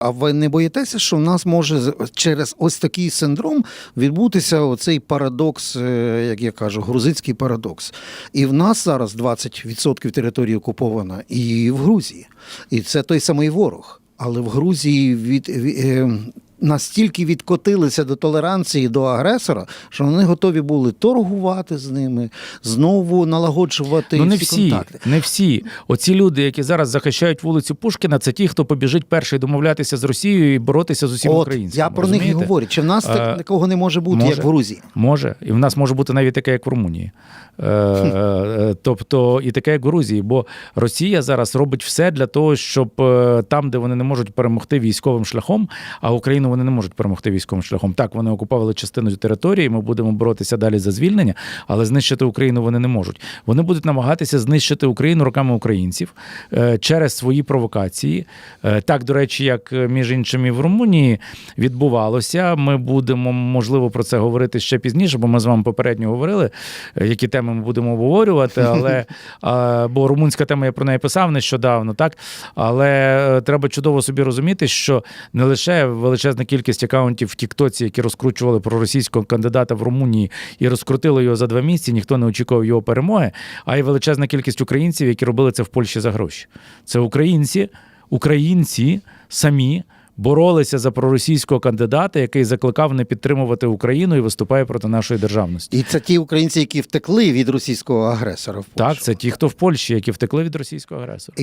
А ви не боїтеся, що в нас може через ось такий синдром відбутися оцей парадокс, е, як я кажу, грузинський парадокс. І в нас зараз 20% території окупована і в Грузії. І це той самий ворог. Але в Грузії від, ві- е, настільки відкотилися до толеранції до агресора, що вони готові були торгувати з ними, знову налагоджувати Ну не всі, всі, контакти. не всі. Оці люди, які зараз захищають вулицю Пушкіна, це ті, хто побіжить перший домовлятися з Росією і боротися з усім От, українцями. я про них і говорю. Чи в нас Е, так, такого не може бути, може. як в Грузії? Може, і в нас може бути навіть таке, як в Румунії. Е, е, тобто, і таке, як в Грузії. Бо Росія зараз робить все для того, щоб е, там, де вони не можуть перемогти військовим шляхом, а Україну вони не можуть перемогти військовим шляхом. Так, вони окупували частину території, ми будемо боротися далі за звільнення, але знищити Україну вони не можуть. Вони будуть намагатися знищити Україну руками українців е, через свої провокації. Е, Так, до речі, як е, між іншим і в Румунії відбувалося. Ми будемо можливо про це говорити ще пізніше, бо ми з вами попередньо говорили, які теми ми будемо обговорювати. Але бо румунська тема я про неї писав нещодавно, так але треба чудово собі розуміти, що не лише величезна кількість акаунтів в Тіктоці, які розкручували проросійського кандидата в Румунії і розкрутили його за два місяці, ніхто не очікував його перемоги, а й величезна кількість українців, які робили це в Польщі за гроші. Це українці, українці самі. Боролися за проросійського кандидата, який закликав не підтримувати Україну і виступає проти нашої державності. І це ті українці, які втекли від російського агресора в Польщу. Так, це ті, хто в Польщі, які втекли від російського агресора.